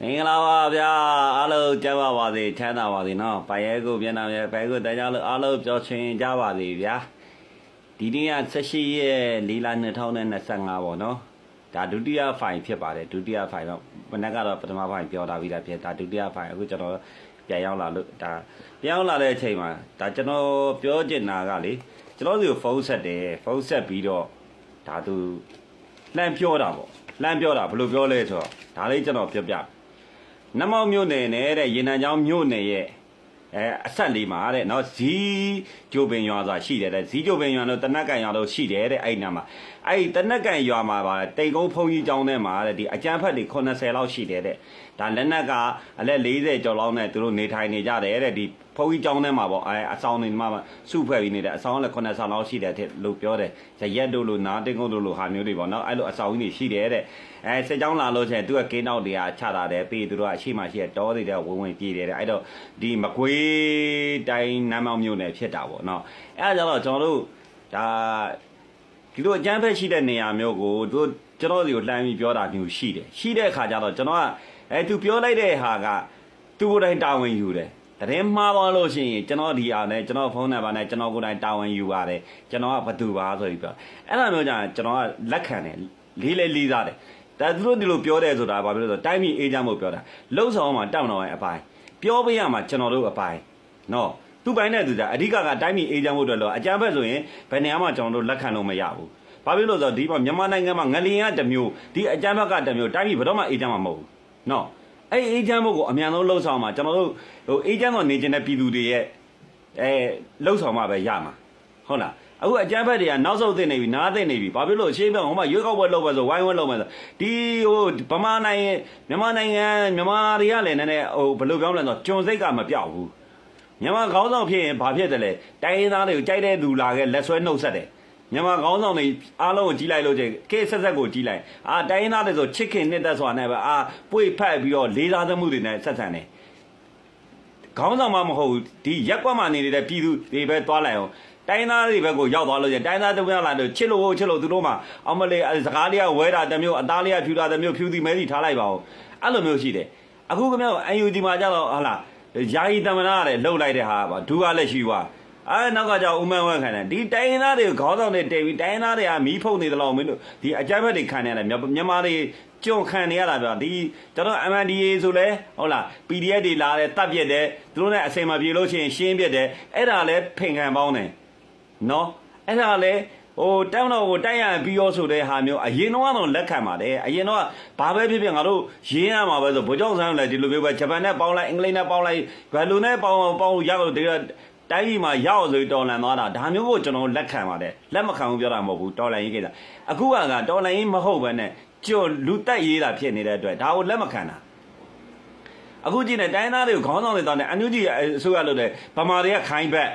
မင်္ဂလာပါဗျာအားလုံးကြပါပါစေချမ်းသာပါစေနော်ပိုင်ရဲကိုပြန်လာရဲဘဲကိုတန်းကြလို့အားလုံးပျော်ရွှင်ကြပါစေဗျာဒီနေ့က18ရက်4လ2025ပေါ့နော်ဒါဒုတိယဖိုင်ဖြစ်ပါတယ်ဒုတိယဖိုင်တော့မနေ့ကတော့ပထမဖိုင်ပြောတာပြီးတာဖြစ်ဒါဒုတိယဖိုင်အခုကျွန်တော်ပြန်ရောက်လာလို့ဒါပြန်ရောက်လာတဲ့အချိန်မှာဒါကျွန်တော်ပြောချင်တာကလေကျွန်တော်စီကိုဖုန်းဆက်တယ်ဖုန်းဆက်ပြီးတော့ဒါသူလှမ်းပြောတာပေါ့လှမ်းပြောတာဘယ်လိုပြောလဲဆိုတော့ဒါလေးကျွန်တော်ပြောပြ နမောက်မြို့နယ်နဲ့တဲ့ရေနံချောင်းမြို့နယ်ရဲ့အဲအဆက်လေးမှာတဲ့နော်ဇီးကျိုးပင်ရွာဆိုတာရှိတယ်တဲ့ဇီးကျိုးပင်ရွာတို့တနက်ကန်ရွာတို့ရှိတယ်တဲ့အဲ့ဒီနားမှာအဲ့ဒီတနက်ကန်ရွာမှာပါတိန်ကုန်းဖုန်ကြီးကျောင်းထဲမှာတဲ့ဒီအကျန်းဖက်တွေ80လောက်ရှိတယ်တဲ့ ဒါလက်နက်ကအလက်40ကျော်လောက်နဲ့သူတို့နေထိုင်နေကြတယ်တဲ့ဒီဖုန်ကြီးကျောင်းထဲမှာပေါ့အဲအဆောင်နေမှာစုဖွဲ့ပြီးနေတဲ့အဆောင်လည်း80လောက်ရှိတယ်တဲ့လို့ပြောတယ်ရရက်တို့လို့နားတင်ကုန်းတို့လို့ဟာမျိုးတွေပေါ့နော်အဲ့လိုအဆောင်ကြီးတွေရှိတယ်တဲ့အဲစစ်ကြောင်းလာလို့ချင်းသူကကင်းနောက်တွေကချတာတယ်ပြီးသူတို့ကအရှိမှရှိတဲ့တောတွေတဲ့ဝင်ဝင်ပြေးတယ်တဲ့အဲ့တော့ဒီမကွေးတိုင်းနမ်းမောင်မြို့နယ်ဖြစ်တာပေါ့နော်အဲ့ဒါကြတော့ကျွန်တော်တို့ဒါဒီလိုအကျန်းဖက်ရှိတဲ့နေရာမျိုးကိုတို့ ကျွန်တော်စီကိုလှမ်းပြီးပြောတာမျိုးရှိတယ်ရှိတဲ့အခါကျတော့ကျွန်တော်ကအဲသူပြောလိုက်တဲ့ဟာကသူကိုယ်တိုင်တာဝန်ယူတယ်တရင်မှားသွားလို့ရှိရင်ကျွန်တော်ဒီအားနဲ့ကျွန်တော်ဖုန်းနံပါတ်နဲ့ကျွန်တော်ကိုယ်တိုင်တာဝန်ယူရတယ်ကျွန်တော်ကဘသူပါဆိုပြီးပြောအဲ့လိုမျိုးကြာရင်ကျွန်တော်ကလက်ခံတယ်လေးလေးလေးစားတယ်ဒါသူတို့ဒီလိုပြောတယ်ဆိုတာဘာဖြစ်လို့လဲဆိုတော့တိုင်းပြည်အေးချမ်းဖို့ပြောတာလှုပ်ဆောင်မှာတောက်တော်ရဲ့အပိုင်းပြောပေးရမှာကျွန်တော်တို့အပိုင်းနော်သူ့ပိုင်းနဲ့သူကြအဓိကကတိုင်းပြည်အေးချမ်းဖို့အတွက်လို့အကြမ်းဖက်ဆိုရင်ဘယ်နေရာမှာကျွန်တော်တို့လက်ခံလို့မရဘူး ဘာဖြစ်လို့လဲဆိုတော့ဒီမှာမြန်မာနိုင်ငံမှာငလျင်ကတစ်မျိုးဒီအကြမ်းဖက်ကတစ်မျိုးတိုင်းပြည်ဘယ်တော့မှအေးချမ်းမှာမဟုတ်ဘူးနော်အဲ့အေးချမ်းဖို့ကိုအမြန်ဆုံးလှုပ်ဆောင်မှာကျွန်တော်တို့ဟိုအေးချမ်းတော့နေကျင်တဲ့ပြည်သူတွေရဲ့အဲလှုပ်ဆောင်မှာပဲရမှာဟုတ်လားအခုအကြမ်းဖက်တွေကနောက်ဆုတ်သိနေပြီနားသိနေပြီဘာဖြစ်လို့ရှင်းပြဟိုမှာရွေးကောက်ပွဲလုပ်ပဲဆိုဝိုင်းဝန်းလုပ်မယ်ဆိုဒီဟိုဗမာနိုင်ငံမြန်မာနိုင်ငံမြန်မာတွေကလည်းနည်းနည်းဟိုဘယ်လိုပြောမလဲဆိုတော့ကျွန်စိတ်ကမပြောက်ဘူးမြန်မာခေါင်းဆောင်ဖြစ်ရင်ဘာဖြစ်တယ်လဲတိုင်းရင်းသားတွေကိုကြိုက်တဲ့သူလာခဲ့လက်ဆွဲနှုတ်ဆက်တယ် မြန်မာခေါင်းဆောင်တွေအားလုံးကိုကြီးလိုက်လို့ချင်းကေဆက်ဆက်ကိုကြီးလိုက်အာတိုင်းရင်းသားတွေဆိုချစ်ခင်နှစ်သက်စွာနဲ့ပဲအာပွေဖက်ပြီးတော့လေးစားသမှုတွေနဲ့ဆက်ဆံတယ်ခေါင်းဆောင်မှမဟုတ်ဘူးဒီရက်ကွက်မှာနေတဲ့ပြည်သူတွေပဲသွားလိုက်အောင်တိုင်းသားတွေဘက်ကိုရောက်သွားလို့ချင်းတိုင်းသားတွေရောက်လာလို့ချစ်လို့ချစ်လို့သူတို့မှအောင်မလေးစကားလေးကဝဲတာတစ်မျိုးအသားလေးကဖြူတာတစ်မျိုးဖြူစီမဲစီထားလိုက်ပါဦးအဲ့လိုမျိုးရှိတယ်အခုကမြောက် UNG မှာကြတော့ဟာလားယာယီတမနာရတယ်လှုပ်လိုက်တဲ့ဟာပါဒူကလက်ရှိွာ အဲနောက်ကကြောင့်ဦးမန်းဝန်းခံတယ်ဒီတိုင်းသားတွေခေါင်းဆောင်တွေတည်ပြီးတိုင်းသားတွေကမီးဖုတ်နေတယ်လို့မင်းတို့ဒီအကြမ်းဖက်တွေခံနေရတယ်မြန်မာတွေကြုံခံနေရတာဗျဒီကျွန်တော် MNDA ဆိုလဲဟုတ်လား PDF တွေလာတယ်တပ်ပြက်တယ်သူတို့နဲ့အစင်မပြေလို့ရှိရင်ရှင်းပြက်တယ်အဲ့ဒါလဲဖင်ခံပေါင်းတယ်နော်အဲ့ဒါလဲဟိုတောင်းတော့ကိုတိုက်ရပြီးရောဆိုတဲ့ဟာမျိုးအရင်တော့ကတော့လက်ခံပါတယ်အရင်တော့ဘာပဲဖြစ်ဖြစ်ငါတို့ရင်းရမှာပဲဆိုဗိုလ်ချုပ်ဆန်းလည်းဒီလိုမျိုးပဲဂျပန်နဲ့ပေါင်းလိုက်အင်္ဂလိပ်နဲ့ပေါင်းလိုက်ဘယ်လိုနဲ့ပေါင်းပေါင်းရလို့တကယ် တိုင်းပြည်မှာရောက်ဆိုတော်လန်သွားတာဒါမျိုးကိုကျွန်တော်လက်ခံပါတယ်လက်မခံဘူးပြောတာမဟုတ်ဘူးတော်လန်ရေးကိစ္စအခုကကတော်လန်ရေးမဟုတ်ဘဲနဲ့ကျွလူတက်ရေးတာဖြစ်နေတဲ့အတွက်ဒါကိုလက်မခံတာအခုကြည့်နေတိုင်းသားတွေကိုခေါင်းဆောင်တွေတောင်းတယ်အန်ယူဂျီအစိုးရလို့တဲ့ဗမာတွေကခိုင်းဘက်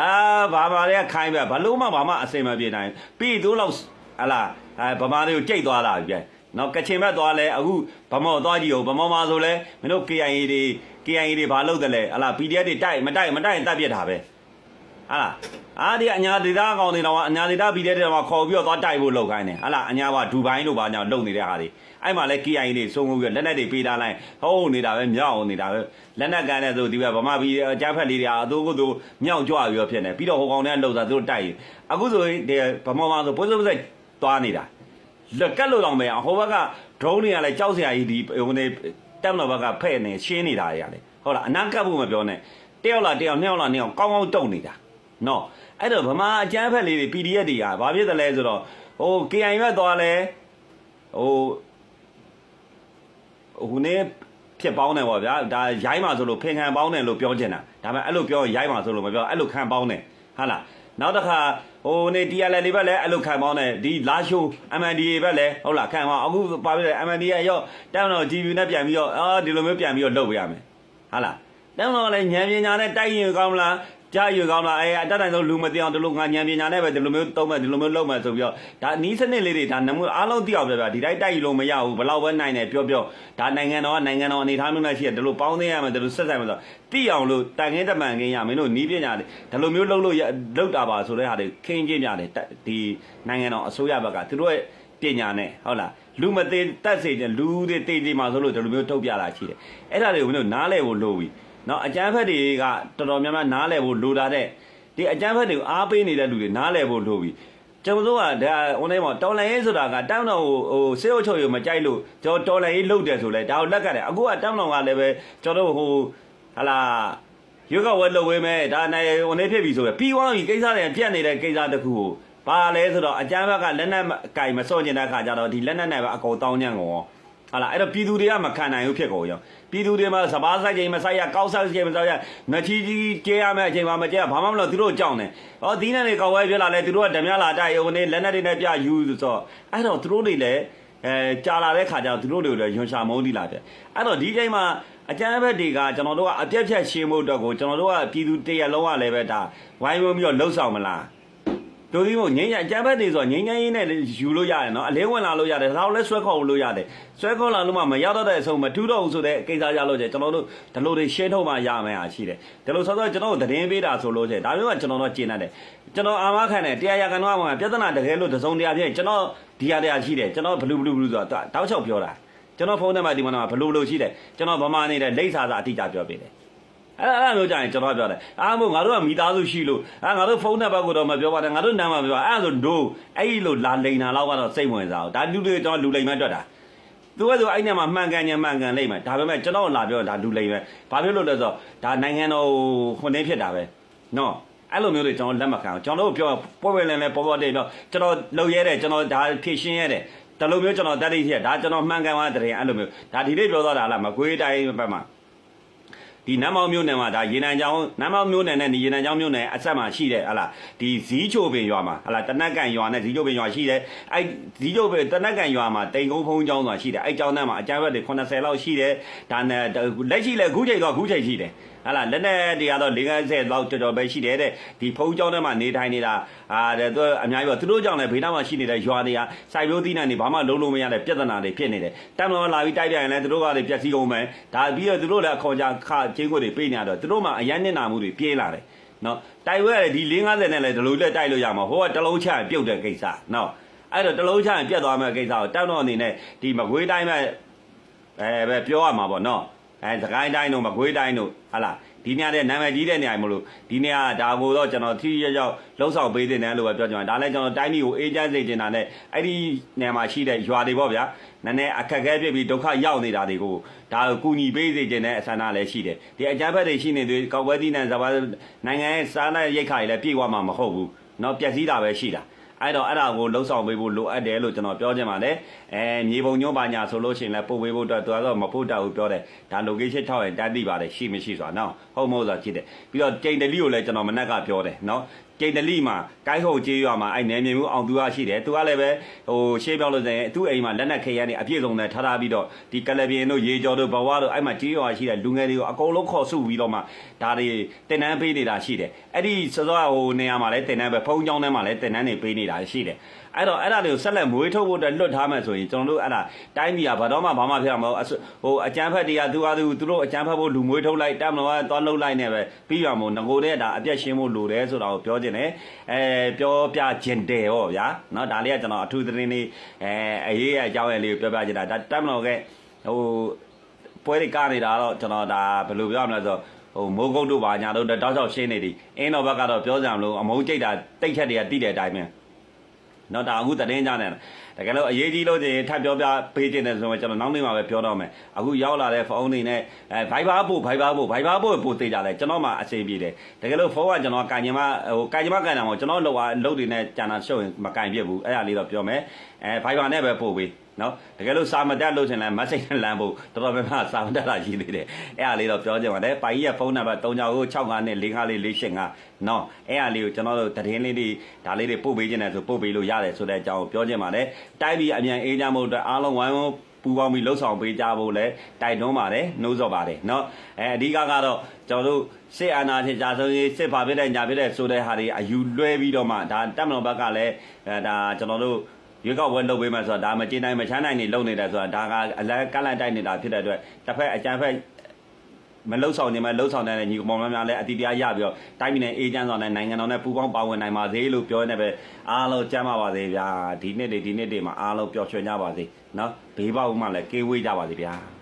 အာဘာဘာတွေကခိုင်းဘက်ဘလို့မှဘာမှအစင်မပြေနိုင်ပြီးသူတို့ဟလာအဲဗမာတွေကိုကြိတ်သွားတာပြန် နော်ကချင်ဘက်သွားလဲအခုဗမောသွားကြည့်ဦးဗမောမှာဆိုလဲမင်းတို့ KIA တွေ KIA တွေဘာလုပ်တယ်လဲဟလာ PDF တွေတိုက်မတိုက်မတိုက်ရင်တပ်ပြစ်တာပဲဟာလားအားဒီအညာဒေတာကောင်တွေတော့အညာဒေတာ PDF တွေတော့ခေါ်ပြီးတော့သွားတိုက်ဖို့လုပ်ခိုင်းတယ်ဟာလားအညာကဒူဘိုင်းတို့ဘာညာလုပ်နေတဲ့ဟာတွေအဲ့မှာလဲ KIA တွေစုံမှုပြီးလက်နက်တွေပေးထားလိုက်ဟိုးနေတာပဲမြောက်နေတာပဲလက်နက်ကန်တဲ့ဆိုဒီဘက်ဗမာပြည်အကြမ်းဖက်လေးတွေအတူကိုသူမြောက်ကြွပြီးတော့ဖြစ်နေပြီးတော့ဟိုကောင်တွေကလှုပ်တာသူတို့တိုက်အခုဆိုရင်ဗမာမှာဆိုပုစပုစသွားနေတာ လက်ကက်လို့တော့မယ်ဟိုဘက်က drone တွေကလည်းကြောက်စရာကြီးဒီဟိုနေတက်တော်ဘက်ကဖဲ့နေရှင်းနေတာတွေကလေဟုတ်လားအနာကပ်ဖို့မပြောနဲ့တယောက်လားတယောက်နှစ်ယောက်လားနှစ်ယောက်ကောင်းကောင်းတုံနေတာနော်အဲ့တော့ဗမာအကျန်းဖက်လေးတွေ PDF တွေကဘာဖြစ်တယ်လဲဆိုတော့ဟို KI ဘက်သွားလဲဟိုဟိုနေဖြစ်ပေါင်းတယ်ပေါ့ဗျာဒါရိုင်းမှာဆိုလို့ဖင်ခံပေါင်းတယ်လို့ပြောချင်တာဒါပေမဲ့အဲ့လိုပြောရိုင်းမှာဆိုလို့မပြောအဲ့လိုခံပေါင်းတယ်ဟာလား နောက်တစ်ခါဟိုနေ TRL လေးဘက်လည်းအဲ့လိုခံပေါင်းတယ်ဒီလာရှိုး MNDA ဘက်လည်းဟုတ်လားခံပေါင်းအခုပါပြီ MNDA ရောတောင်းတော့ GV နဲ့ပြန်ပြီးတော့အာဒီလိုမျိုးပြန်ပြီးတော့လုပ်ပေးရမယ်ဟာလားတောင်းတော့လည်းဉာဏ်ပညာနဲ့တိုက်ရင်ကောင်းမလား ကြားယူကောင်းလားအဲအတက်တိုင်ဆုံးလူမသိအောင်ဒီလိုငါဉာဏ်ပညာနဲ့ပဲဒီလိုမျိုးသုံးမယ်ဒီလိုမျိုးလုပ်မယ်ဆိုပြီးတော့ဒါနီးစနစ်လေးတွေဒါနမှုအားလုံးသိအောင်ပြပြဒီတိုင်းတိုက်ယူလို့မရဘူးဘယ်တော့ပဲနိုင်တယ်ပြောပြောဒါနိုင်ငံတော်ကနိုင်ငံတော်အနေထားမျိုးနဲ့ရှိတယ်ဒီလိုပေါင်းသိရမယ်ဒီလိုဆက်ဆိုင်မယ်ဆိုသိအောင်လို့တန်ခင်းတမန်ခင်းရမင်းတို့နီးပညာတွေဒီလိုမျိုးလုပ်လို့လုပ်တာပါဆိုတဲ့ဟာတွေခင်းချင်းပြတယ်ဒီနိုင်ငံတော်အစိုးရဘက်ကသူတို့ရဲ့ပညာနဲ့ဟုတ်လားလူမသေးတတ်စေချင်လူတွေတေးသေးမှဆိုလို့ဒီလိုမျိုးထုတ်ပြလာရှိတယ်အဲ့ဒါတွေကိုမင်းတို့နားလဲဖို့လိုပြီ နော်အကျန်းဖက်တွေကတော်တော်များများနားလဲဖို့လိုတာတဲ့ဒီအကျန်းဖက်တွေကိုအားပေးနေတဲ့လူတွေနားလဲဖို့လိုပြီကျွန်တော်တို့ကဒါဟိုနေမှာတော်လန်ရေးဆိုတာကတောင်းတော်ဟိုဟိုစေအုပ်ချုပ်ရမကြိုက်လို့ကျွန်တော်တော်လန်ရေးလုပ်တယ်ဆိုလဲဒါကိုလက်ကတယ်အခုကတောင်းတော်ကလည်းပဲကျွန်တော်တို့ဟိုဟာလာရွက်ကဝဲလုပ်ဝဲမဲ့ဒါနိုင်ဟိုနေဖြစ်ပြီဆိုပဲပြီးသွားပြီကိစ္စတွေပြတ်နေတဲ့ကိစ္စတစ်ခုကိုဘာလဲဆိုတော့အကြမ်းဘက်ကလက်နက်အကင်မစော့ကျင်တဲ့ခါကျတော့ဒီလက်နက်နဲ့ပဲအကုန်တောင်းညံ့ကုန် ဟာလာအဲ့တော့ပြည်သူတွေကမခံနိုင်ဘူးဖြစ်ကုန်ရောပြည်သူတွေမှာစပားဆိုင်ချိန်မဆိုင်ရကောက်ဆိုင်ချိန်မဆိုင်ရမချီကြီးကျဲရမယ့်အချိန်မှာမကျဲဘာမှမလုပ်သူတို့ကြောက်နေဟောဒီနဲ့တွေကောက်ဝဲပြလာလဲသူတို့ကဓမြလာတိုက်ဟိုနေလက်နက်တွေနဲ့ပြယူဆိုအဲ့တော့သူတို့တွေလည်းအဲကြာလာတဲ့ခါကျတော့သူတို့တွေလည်းယွန်ရှာမုန်းသီလာပြအဲ့တော့ဒီချိန်မှာအကျန်းဘက်တွေကကျွန်တော်တို့ကအပြက်ဖြတ်ရှင်းဖို့အတွက်ကိုကျွန်တော်တို့ကပြည်သူတရလုံးကလည်းပဲဒါဝိုင်းဝန်းပြီးတော့လှုပ်ဆောင်မလား တို့ဒီမို့ငိမ့်ရအကျန်းဘက်တွေဆိုငိမ့်ငိမ့်ရေးနဲ့ယူလို့ရတယ်နော်အလေးဝင်လာလို့ရတယ်ဒါတော့လဲဆွဲခေါ်လို့ရတယ်ဆွဲခေါ်လာလို့မှမရောက်တော့တဲ့အဆုံးမထူးတော့ဘူးဆိုတဲ့ကိစ္စကြလို့ကျကျွန်တော်တို့ဒီလိုတွေရှင်းထုတ်မှရမယ်အားရှိတယ်ဒီလိုဆိုတော့ကျွန်တော်တို့သတင်းပေးတာဆိုလို့ကျဒါမျိုးကကျွန်တော်တို့ကျင်တတ်တယ်ကျွန်တော်အာမခံတယ်တရားရကန်တော့မှာပြဿနာတကယ်လို့တစုံတရာဖြစ်ကျွန်တော်ဒီရတရားရှိတယ်ကျွန်တော်ဘလူးဘလူးဘလူးဆိုတာတောက်ချောက်ပြောတာကျွန်တော်ဖုန်းထဲမှာဒီမှာဘလူးဘလူးရှိတယ်ကျွန်တော်ဗမာနေတဲ့လိမ့်စာစာအတိအကျပြောပေးတယ် အဲ့အဲ့လိုမျိုးကြရင်ကျွန်တော်ပြောတယ်အားမို့ငါတို့ကမိသားစုရှိလို့အာငါတို့ဖုန်းနံပါတ်ကိုတော့မပြောပါနဲ့ငါတို့နာမပြောအဲ့ဒါဆိုဒိုးအဲ့ဒီလိုလာလိန်တာတော့ကတော့စိတ်ဝင်စားအောင်ဒါလူတွေကျွန်တော်လူလိန်မဲ့တွက်တာသူကဆိုအဲ့ညမှာမှန်ကန်ညမှန်ကန်လိမ့်မယ်ဒါပေမဲ့ကျွန်တော်လာပြောဒါလူလိန်ပဲဘာဖြစ်လို့လဲဆိုတော့ဒါနိုင်ငံတော်ခွန်နေဖြစ်တာပဲနော်အဲ့လိုမျိုးတွေကျွန်တော်လက်မခံအောင်ကျွန်တော်တို့ပြောပွဲပွဲလင်းလဲပေါ်ပေါ်တေးပြောကျွန်တော်လုံရဲတယ်ကျွန်တော်ဒါဖြည့်ရှင်းရတယ်တလိုမျိုးကျွန်တော်တက်တိဖြစ်ဒါကျွန်တော်မှန်ကန်သွားတဲ့အဲ့လိုမျိုးဒါဒီလေးပြောသွားတာလားမကွေးတိုင်းဘက်မှာ ဒီနမ်းမောင်မြို့နယ်မှာဒါရေနံချောင်းနမ်းမောင်မြို့နယ်နဲ့ဒီရေနံချောင်းမြို့နယ်အဆက်မှာရှိတဲ့ဟလာဒီဇီးချိုပင်ရွာမှာဟလာတနက်ကန်ရွာနဲ့ဇီးချိုပင်ရွာရှိတယ်အဲဇီးချိုပင်တနက်ကန်ရွာမှာတိန်ကုန်းဖုံးကျောင်းဆိုတာရှိတယ်အဲကျောင်းထဲမှာအကြမ်းဖက်တွေ80လောက်ရှိတယ်ဒါနဲ့လက်ရှိလဲခုချိန်တော့ခုချိန်ရှိတယ် ဟာလာလက်နဲ့တွေကတော့50လောက်တော်တော်ပဲရှိတယ်တဲ့ဒီဖုံးကျောင်းထဲမှာနေထိုင်နေတာအာတဲ့သူအများကြီးပေါ့သူတို့ကြောင့်လည်းဘေးနားမှာရှိနေတဲ့ရွာတွေကစိုက်ပျိုးသီးနှံတွေဘာမှလုံးလုံးမရတဲ့ပြဿနာတွေဖြစ်နေတယ်တမ်တော်လာပြီးတိုက်ပြရင်လည်းသူတို့ကလည်းပျက်စီးကုန်မယ်ဒါပြီးတော့သူတို့လည်းအခေါ်ကြခကျင်းခွေတွေပေးနေတော့သူတို့မှအရန်နစ်နာမှုတွေပြေးလာတယ်နော်တိုက်ဝဲရတယ်ဒီ50နဲ့လည်းဒီလိုလက်တိုက်လို့ရမှာဟိုကတလုံးချရင်ပြုတ်တဲ့ကိစ္စနော်အဲ့တော့တလုံးချရင်ပြတ်သွားမယ့်ကိစ္စကိုတောက်တော့အနေနဲ့ဒီမကွေးတိုင်းမဲ့အဲပဲပြောရမှာပေါ့နော် အဲသခိုင်းတိုင်းတို့မကွေးတိုင်းတို့ဟာလားဒီနေရာတဲ့နာမည်ကြီးတဲ့နေရာမလို့ဒီနေရာဒါကိုတော့ကျွန်တော်ထိရရောက်လှုပ်ဆောင်ပေးတဲ့နေလို့ပဲပြောကြမှာဒါလည်းကျွန်တော်တိုင်းပြည်ကိုအေးချမ်းစေချင်တာနဲ့အဲ့ဒီနေရာမှာရှိတဲ့ရွာတွေပေါ့ဗျာနည်းနည်းအခက်အခဲဖြစ်ပြီးဒုက္ခရောက်နေတာတွေကိုဒါကိုကူညီပေးစေချင်တဲ့အဆန္ဒလည်းရှိတယ်ဒီအကြမ်းဖက်တွေရှိနေသေးကောက်ဝဲသီးနဲ့ဇဘာနိုင်ငံရဲ့စားနပ်ရိတ်ခါတွေလည်းပြည့်ဝမှာမဟုတ်ဘူးเนาะပျက်စီးတာပဲရှိတာ အဲ့တော့အဲ့ဒါကိုလှုပ်ဆောင်ပေးဖို့လိုအပ်တယ်လို့ကျွန်တော်ပြောချင်ပါတယ်အဲမြေပုံညွှန်းပါညာဆိုလို့ရှိရင်လည်းပို့ပေးဖို့အတွက်သူကတော့မဖို့တောက်ဘူးပြောတယ်ဒါ location 6ရင်တန်းသိပါတယ်ရှိမရှိဆိုတာနော်ဟုတ်မဟုတ်ဆိုတာကြည့်တယ်ပြီးတော့ကျိန်တလီကိုလည်းကျွန်တော်မနက်ကပြောတယ်နော် ကျိန်တလီမှာကိုင်းဟုံကျေးရွာမှာအဲ့နယ်မြေမှုအောင်သူကရှိတယ်သူကလည်းပဲဟိုရှေးပြောလို့ဆိုရင်သူ့အိမ်မှာလက်နက်ခဲရနေအပြည့်စုံနဲ့ထားထားပြီးတော့ဒီကလပင်တို့ရေကျော်တို့ဘဝတို့အဲ့မှာကျေးရွာရှိတဲ့လူငယ်တွေကိုအကုန်လုံးခေါ်စုပြီးတော့မှဒါတွေတင်တန်းပေးနေတာရှိတယ်အဲ့ဒီစောစောဟိုနေရာမှာလည်းတင်တန်းပဲဖုံးကြောင်းထဲမှာလည်းတင်တန်းတွေပေးနေတာရှိတယ် အဲ့တော့အဲ့ဒါတွေကိုဆက်လက်မွေးထုတ်ဖို့အတွက်လွတ်ထားမယ်ဆိုရင်ကျွန်တော်တို့အဲ့ဒါတိုင်းပြည်ကဘာတော့မှဘာမှဖြစ်မှာမဟုတ်ဟိုအကြမ်းဖက်တွေကသူကသူသူတို့အကြမ်းဖက်ဖို့လူမွေးထုတ်လိုက်တမ်မလို့သွားလှုပ်လိုက်နေပဲပြီးရမို့ငကိုတဲ့ဒါအပြက်ရှင်းဖို့လိုတယ်ဆိုတာကိုပြောခြင်းတယ်အဲပြောပြခြင်းတယ်ဟောဗျာเนาะဒါလေးကကျွန်တော်အထူးသတင်းလေးအဲအရေးအကြောင်းအရာလေးကိုပြောပြချင်တာဒါတမ်မလို့ကဟိုပွဲတွေကားနေတာတော့ကျွန်တော်ဒါဘယ်လိုပြောရမလဲဆိုဟိုမိုးကုတ်တို့ပါညာတို့တောက်လျှောက်ရှင်းနေသည်အင်းတော်ဘက်ကတော့ပြောကြမလို့အမုန်းကြိတ်တာတိတ်ခက်တွေကတိတဲ့အတိုင်းပဲ နော်ဒါအခုတရင်ကြနေတယ်တကယ်လို့အရေးကြီးလို့ချင်းထပ်ပြောပြပေးခြင်းတယ်ဆိုတော့ကျွန်တော်နောက်နေ့မှာပဲပြောတော့မယ်အခုရောက်လာတဲ့ဖုန်းတွေနဲ့အဲ Viber ပို့ Viber ပို့ Viber ပို့ပို့သေးကြတယ်ကျွန်တော်မှအဆင်ပြေတယ်တကယ်လို့ဖုန်းကကျွန်တော်ကင်ညမဟိုကင်ညမကန်တာမဟုတ်ကျွန်တော်လောက်အားလုတ်တွေနဲ့ကြံတာရှုပ်ရင်မကင်ပြစ်ဘူးအဲ့ဒါလေးတော့ပြောမယ်အဲ Viber နဲ့ပဲပို့ပေး နော်တကယ်လို့စာမတက်လို့ရှင်လဲ message နဲ့လမ်းဖို့တော်တော်များများစာမတက်တာရှိသေးတယ်အဲ့အားလေးတော့ပြောကြပါနဲ့ပိုင်ကြီးရဲ့ဖုန်းနံပါတ်3965နဲ့454485နော်အဲ့အားလေးကိုကျွန်တော်တို့သတင်းလေးတွေဒါလေးတွေပို့ပေးခြင်းနဲ့ဆိုပို့ပေးလို့ရတယ်ဆိုတဲ့အကြောင်းကိုပြောခြင်းပါနဲ့တိုက်ပြီးအမြန်အေးကြမှုအတွက်အားလုံးဝိုင်းဝန်းပူပေါင်းပြီးလှုပ်ဆောင်ပေးကြဖို့လဲတိုက်တွန်းပါတယ်နှိုးဆော်ပါတယ်เนาะအဲအဓိကကတော့ကျွန်တော်တို့စစ်အာဏာရှင်ကြာဆုံးရေးစစ်ဖာဖြစ်တဲ့ညာဖြစ်တဲ့ဆိုတဲ့ဟာတွေအယူလွှဲပြီးတော့မှဒါတက်မတော်ဘက်ကလည်းအဲဒါကျွန်တော်တို့ ရွေးကောက်ပွဲလုပ်ပေးမှဆိုတာဒါမကျေနိုင်မချမ်းနိုင်နေလုပ်နေတယ်ဆိုတာဒါကအလကလန့်တိုက်နေတာဖြစ်တဲ့အတွက်တစ်ဖက်အကြမ်းဖက်မလှုပ်ဆောင်နေမဲ့လှုပ်ဆောင်တဲ့ညီကောင်မများလည်းအတိတရားရပြီးတော့တိုင်းပြည်နဲ့အေဂျင့်ဆောင်တဲ့နိုင်ငံတော်နဲ့ပူးပေါင်းပါဝင်နိုင်ပါစေလို့ပြောနေပဲအားလုံးကြမ်းပါပါစေဗျာဒီနေ့တွေဒီနေ့တွေမှာအားလုံးပျော်ရွှင်ကြပါစေနော်ဘေးပေါက်မှလည်းကေးဝေးကြပါစေဗျာ